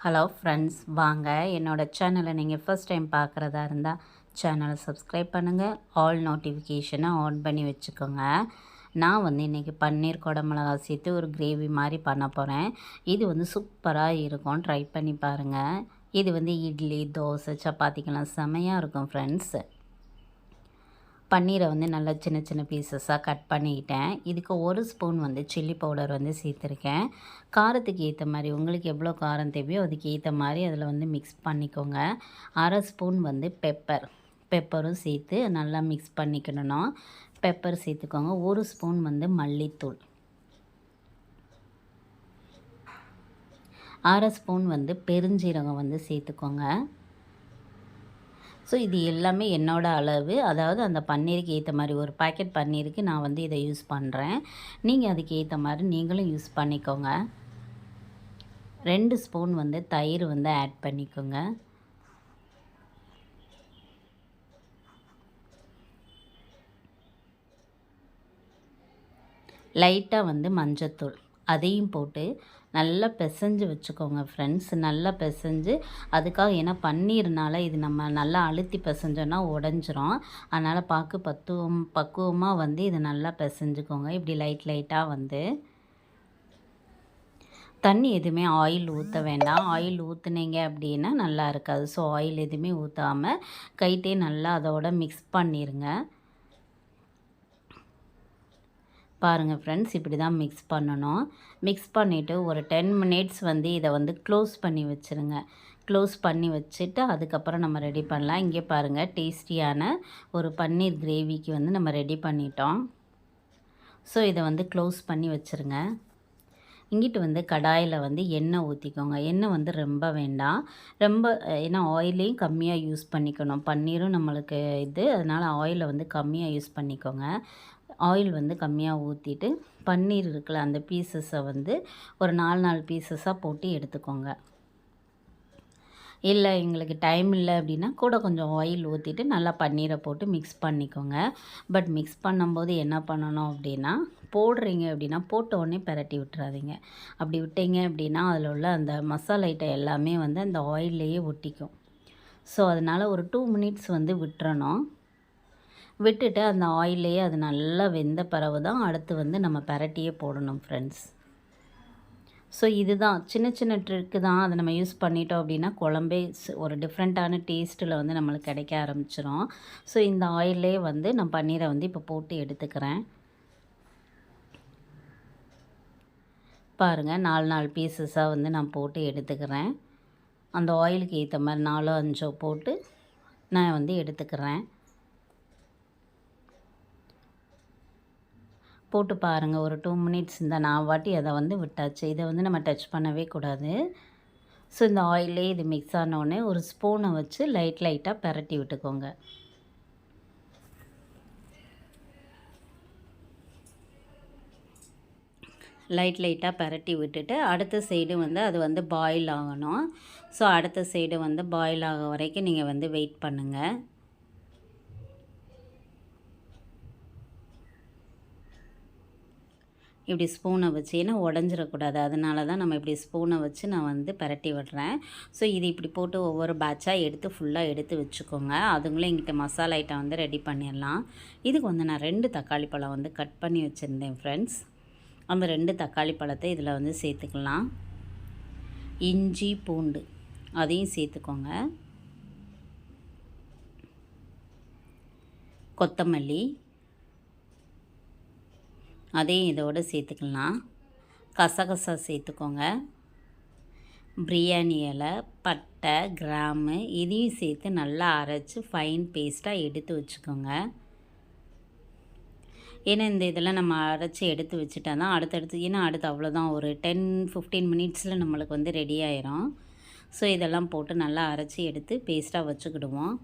Hello friends வாங்க. என்னோடய சேனலை நீங்கள் ஃபஸ்ட் டைம் பார்க்குறதா இருந்தால் சேனலை சப்ஸ்கிரைப் பண்ணுங்கள் ஆல் நோட்டிஃபிகேஷனை ஆன் பண்ணி வச்சுக்கோங்க. நான் வந்து இன்றைக்கி பன்னீர் குடமிளகா சேர்த்து ஒரு கிரேவி மாதிரி பண்ண போகிறேன் இது வந்து சூப்பராக இருக்கும் ட்ரை பண்ணி பாருங்கள் இது வந்து இட்லி தோசை சப்பாத்திக்கெல்லாம் செமையாக இருக்கும் ஃப்ரெண்ட்ஸ் பன்னீரை வந்து நல்லா சின்ன சின்ன பீசஸாக கட் பண்ணிக்கிட்டேன். இதுக்கு ஒரு ஸ்பூன் வந்து சில்லி பவுடர் வந்து சேர்த்துருக்கேன். காரத்துக்கு ஏற்ற மாதிரி உங்களுக்கு எவ்வளோ காரம் தேவையோ அதுக்கு ஏற்ற மாதிரி அதில் வந்து மிக்ஸ் பண்ணிக்கோங்க. அரை ஸ்பூன் வந்து பெப்பர் பெப்பரும் சேர்த்து நல்லா மிக்ஸ் பண்ணிக்கணும் பெப்பர் சேர்த்துக்கோங்க. ஒரு ஸ்பூன் வந்து மல்லித்தூள். அரை ஸ்பூன் வந்து பெருஞ்சீரகம் வந்து சேர்த்துக்கோங்க. ஸோ இது எல்லாமே என்னோடய அளவு. அதாவது அந்த பன்னீருக்கு ஏற்ற மாதிரி ஒரு பாக்கெட் பன்னீருக்கு நான் வந்து இதை யூஸ் பண்ணுறேன் நீங்கள் அதுக்கு ஏற்ற மாதிரி நீங்களும் யூஸ் பண்ணிக்கோங்க. ரெண்டு ஸ்பூன் வந்து தயிர் வந்து ஆட் பண்ணிக்கோங்க. லைட்டாக வந்து மஞ்சத்தூள். அதையும் போட்டு நல்லா பிசைஞ்சு வச்சுக்கோங்க ஃப்ரெண்ட்ஸ் நல்லா பிசைஞ்சு அதுக்காக ஏன்னா பன்னீர்னால் இது நம்ம நல்லா அழுத்தி பிசைஞ்சோன்னா உடஞ்சிரும். அதனால் பார்க்க பத்துவம் பக்குவமாக வந்து இதை நல்லா பிசைஞ்சுக்கோங்க. இப்படி லைட் லைட்டாக வந்து. தண்ணி எதுவுமே ஆயில் ஊற்ற வேண்டாம். ஆயில் ஊற்றுனீங்க அப்படின்னா நல்லா இருக்காது. ஸோ ஆயில் எதுவுமே ஊற்றாமல் கைட்டே நல்லா அதோட மிக்ஸ் பண்ணிடுங்க பாருங்கள் ஃப்ரெண்ட்ஸ் இப்படி தான் மிக்ஸ் பண்ணணும். மிக்ஸ் பண்ணிவிட்டு ஒரு டென் மினிட்ஸ் வந்து இதை வந்து க்ளோஸ் பண்ணி வச்சுருங்க. க்ளோஸ் பண்ணி வச்சுட்டு அதுக்கப்புறம் நம்ம ரெடி பண்ணலாம். இங்கே பாருங்கள் டேஸ்டியான ஒரு பன்னீர் கிரேவிக்கு வந்து நம்ம ரெடி பண்ணிட்டோம். ஸோ இதை வந்து க்ளோஸ் பண்ணி வச்சுருங்க. இங்கிட்டு வந்து கடாயில் வந்து எண்ணெய் ஊற்றிக்கோங்க எண்ணெய் வந்து ரொம்ப வேண்டாம். ரொம்ப ஏன்னா ஆயிலையும் கம்மியாக யூஸ் பண்ணிக்கணும். பன்னீரும் நம்மளுக்கு இது. அதனால் ஆயிலை வந்து கம்மியாக யூஸ் பண்ணிக்கோங்க. ஆயில் வந்து கம்மியாக ஊற்றிட்டு பன்னீர் இருக்குல்ல அந்த பீசஸை வந்து ஒரு நாலு நாலு பீசஸாக போட்டு எடுத்துக்கோங்க. இல்லை எங்களுக்கு டைம் இல்லை அப்படின்னா கூட கொஞ்சம் ஆயில் ஊற்றிட்டு நல்லா பன்னீரை போட்டு மிக்ஸ் பண்ணிக்கோங்க. பட் மிக்ஸ் பண்ணும்போது என்ன பண்ணணும் அப்படின்னா போடுறீங்க அப்படின்னா போட்ட உடனே பரட்டி விட்டுறாதீங்க. அப்படி விட்டீங்க அப்படின்னா அதில் உள்ள அந்த மசாலா ஐட்டம் எல்லாமே வந்து அந்த ஆயில்லையே ஒட்டிக்கும். ஸோ அதனால் ஒரு டூ மினிட்ஸ் வந்து விட்டுறணும். விட்டுட்டு அந்த ஆயிலையே அது நல்லா வெந்த பிறகு தான் அடுத்து வந்து நம்ம பரட்டியே போடணும் ஃப்ரெண்ட்ஸ் ஸோ இதுதான். சின்ன சின்ன ட்ரிக்கு தான். அதை நம்ம யூஸ் பண்ணிட்டோம் அப்படின்னா குழம்பே ஒரு டிஃப்ரெண்ட்டான டேஸ்ட்டில் வந்து நம்மளுக்கு கிடைக்க ஆரம்பிச்சிடும் ஸோ இந்த ஆயிலே வந்து நான் பன்னீரை வந்து இப்போ போட்டு எடுத்துக்கிறேன். பாருங்கள் நாலு நாலு பீசஸாக வந்து நான் போட்டு எடுத்துக்கிறேன். அந்த ஆயிலுக்கு ஏற்ற மாதிரி நாலோ அஞ்சோ போட்டு நான் வந்து எடுத்துக்கிறேன். போட்டு பாருங்கள் ஒரு டூ மினிட்ஸ் இந்த நான் வாட்டி அதை வந்து விட்டாச்சு. இதை வந்து நம்ம டச் பண்ணவே கூடாது. ஸோ இந்த ஆயிலே இது மிக்ஸ் ஆனோடனே ஒரு ஸ்பூனை வச்சு லைட் லைட்டாக பரட்டி விட்டுக்கோங்க. லைட் லைட்டாக பரட்டி விட்டுட்டு அடுத்த சைடு வந்து அது வந்து பாயில் ஆகணும். ஸோ அடுத்த சைடு வந்து பாயில் ஆக வரைக்கும் நீங்கள் வந்து வெயிட் பண்ணுங்கள் இப்படி ஸ்பூனை வச்சு ஏன்னா உடஞ்சிடக்கூடாது. அதனால தான் நம்ம இப்படி ஸ்பூனை வச்சு நான் வந்து பரட்டி விடுறேன். ஸோ இது இப்படி போட்டு ஒவ்வொரு பேட்சாக எடுத்து ஃபுல்லாக எடுத்து வச்சுக்கோங்க. அதுங்களும் எங்கிட்ட மசாலா ஐட்டம் வந்து ரெடி பண்ணிடலாம். இதுக்கு வந்து நான் ரெண்டு தக்காளி பழம் வந்து கட் பண்ணி வச்சுருந்தேன் ஃப்ரெண்ட்ஸ் அந்த ரெண்டு தக்காளி பழத்தை இதில் வந்து சேர்த்துக்கலாம். இஞ்சி பூண்டு அதையும் சேர்த்துக்கோங்க. கொத்தமல்லி அதையும் இதோடு சேர்த்துக்கலாம். கசகசா சேர்த்துக்கோங்க. பிரியாணி இலை பட்டை கிராமு இதையும் சேர்த்து நல்லா அரைச்சி ஃபைன் பேஸ்ட்டாக எடுத்து வச்சுக்கோங்க. ஏன்னா இந்த இதெல்லாம் நம்ம அரைச்சி எடுத்து வச்சுட்டா தான் அடுத்தடுத்து ஏன்னா அடுத்து அவ்வளோதான் ஒரு டென் ஃபிஃப்டீன் மினிட்ஸில் நம்மளுக்கு வந்து ரெடி ஆயிரும். ஸோ இதெல்லாம் போட்டு நல்லா அரைச்சி எடுத்து பேஸ்ட்டாக வச்சுக்கிடுவோம்.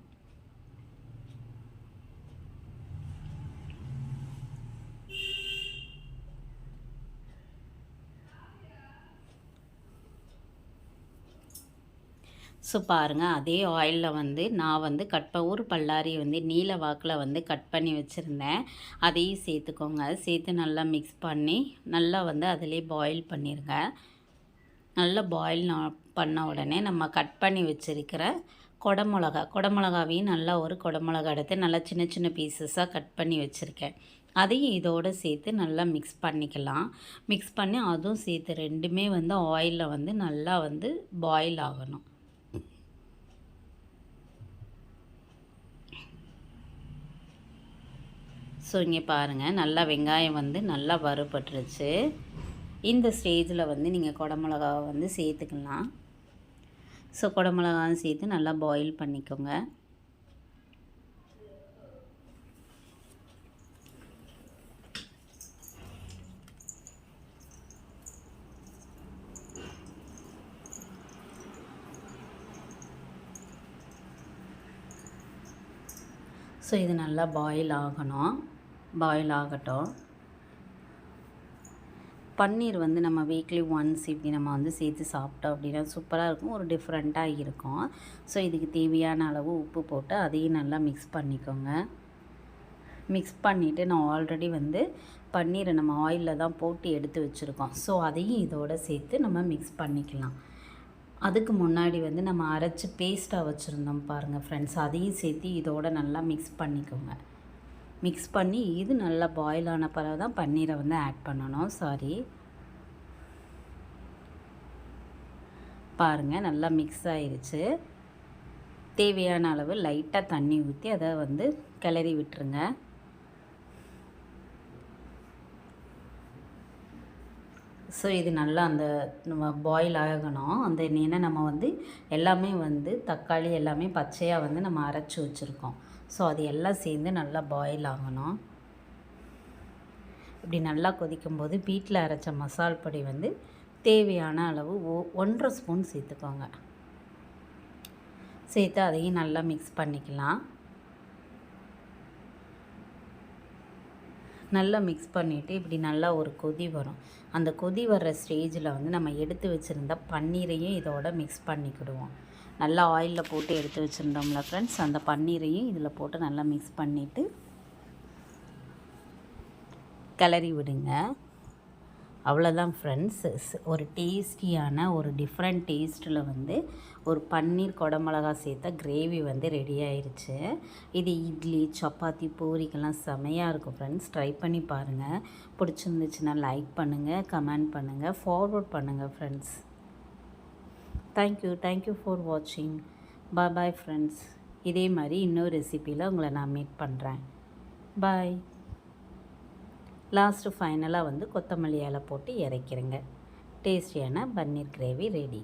ஸோ பாருங்கள் அதே ஆயிலில் வந்து நான் வந்து கட் ஒரு பல்லாரி வந்து நீல வாக்கில் வந்து கட் பண்ணி வச்சுருந்தேன். அதையும் சேர்த்துக்கோங்க. சேர்த்து நல்லா மிக்ஸ் பண்ணி நல்லா வந்து அதிலே பாயில் பண்ணிடுங்க நல்லா பாயில் பண்ண உடனே நம்ம கட் பண்ணி வச்சுருக்கிற குடமிளகா கொடமிளகாவையும் நல்லா ஒரு கொடமிளகா எடுத்து நல்லா சின்ன சின்ன பீசஸாக கட் பண்ணி வச்சுருக்கேன். அதையும் இதோடு சேர்த்து நல்லா மிக்ஸ் பண்ணிக்கலாம். மிக்ஸ் பண்ணி அதுவும் சேர்த்து ரெண்டுமே வந்து ஆயிலில் வந்து நல்லா வந்து பாயில் ஆகணும். ஸோ இங்கே பாருங்கள் நல்லா வெங்காயம் வந்து நல்லா வறுபட்டுருச்சு. இந்த ஸ்டேஜில் வந்து நீங்கள் குடமிளகாவை வந்து சேர்த்துக்கலாம். ஸோ குடமிளகாவும் சேர்த்து நல்லா பாயில் பண்ணிக்கோங்க. ஸோ இது நல்லா பாயில் ஆகணும். பாயில் ஆகட்டும் பன்னீர் வந்து நம்ம வீக்லி ஒன்ஸ் இப்படி நம்ம வந்து சேர்த்து சாப்பிட்டோம் அப்படின்னா சூப்பராக இருக்கும். ஒரு டிஃப்ரெண்ட்டாக இருக்கும். ஸோ இதுக்கு தேவையான அளவு உப்பு போட்டு அதையும் நல்லா மிக்ஸ் பண்ணிக்கோங்க. மிக்ஸ் பண்ணிவிட்டு நான் ஆல்ரெடி வந்து பன்னீரை நம்ம ஆயிலில் தான் போட்டு எடுத்து வச்சுருக்கோம். ஸோ அதையும் இதோடு சேர்த்து நம்ம மிக்ஸ் பண்ணிக்கலாம். அதுக்கு முன்னாடி வந்து நம்ம அரைச்சி பேஸ்ட்டாக வச்சுருந்தோம் பாருங்கள் ஃப்ரெண்ட்ஸ் அதையும் சேர்த்து இதோட நல்லா மிக்ஸ் பண்ணிக்கோங்க. மிக்ஸ் பண்ணி இது நல்லா பாயில் ஆன பிறகு தான் பன்னீரை வந்து ஆட் பண்ணணும். சாரி பாருங்கள் நல்லா மிக்ஸ் ஆயிடுச்சு தேவையான அளவு லைட்டாக தண்ணி ஊற்றி அதை வந்து கிளறி விட்டுருங்க. ஸோ இது நல்லா அந்த நம்ம பாயில் ஆகணும். அந்த ஏன்னா நம்ம வந்து எல்லாமே வந்து தக்காளி எல்லாமே பச்சையாக வந்து நம்ம அரைச்சி வச்சுருக்கோம். ஸோ அது எல்லாம் சேர்ந்து நல்லா பாயில் ஆகணும். இப்படி நல்லா கொதிக்கும்போது வீட்டில் அரைச்ச மசால் பொடி வந்து தேவையான அளவு ஓ ஒன்றரை ஸ்பூன் சேர்த்துக்கோங்க. சேர்த்து அதையும் நல்லா மிக்ஸ் பண்ணிக்கலாம். நல்லா மிக்ஸ் பண்ணிவிட்டு இப்படி நல்லா ஒரு கொதி வரும். அந்த கொதி வர்ற ஸ்டேஜில் வந்து நம்ம எடுத்து வச்சுருந்த பன்னீரையும் இதோட மிக்ஸ் பண்ணிக்கிடுவோம். நல்லா ஆயிலில் போட்டு எடுத்து வச்சுருந்தோம்ல ஃப்ரெண்ட்ஸ் அந்த பன்னீரையும் இதில் போட்டு நல்லா மிக்ஸ் பண்ணிவிட்டு கிளறி விடுங்க. அவ்வளோதான் ஃப்ரெண்ட்ஸ் ஒரு டேஸ்டியான ஒரு டிஃப்ரெண்ட் டேஸ்ட்டில் வந்து ஒரு பன்னீர் குடமிளகா சேர்த்த கிரேவி வந்து ரெடி ஆயிடுச்சு இது இட்லி சப்பாத்தி பூரிக்கெல்லாம் செமையாக இருக்கும் ஃப்ரெண்ட்ஸ் ட்ரை பண்ணி பாருங்கள் பிடிச்சிருந்துச்சுன்னா லைக் பண்ணுங்கள் கமெண்ட் பண்ணுங்கள் ஃபார்வர்ட் பண்ணுங்கள் ஃப்ரெண்ட்ஸ் தேங்க்யூ தேங்க்யூ ஃபார் வாட்சிங் பாய் பாய் ஃப்ரெண்ட்ஸ் இதே மாதிரி இன்னொரு ரெசிப்பியில் உங்களை நான் மீட் பண்ணுறேன் பாய் லாஸ்ட்டு ஃபைனலாக வந்து கொத்தமல்லி இலை போட்டு இறக்கிறேங்க. டேஸ்டியான பன்னீர் கிரேவி ரெடி.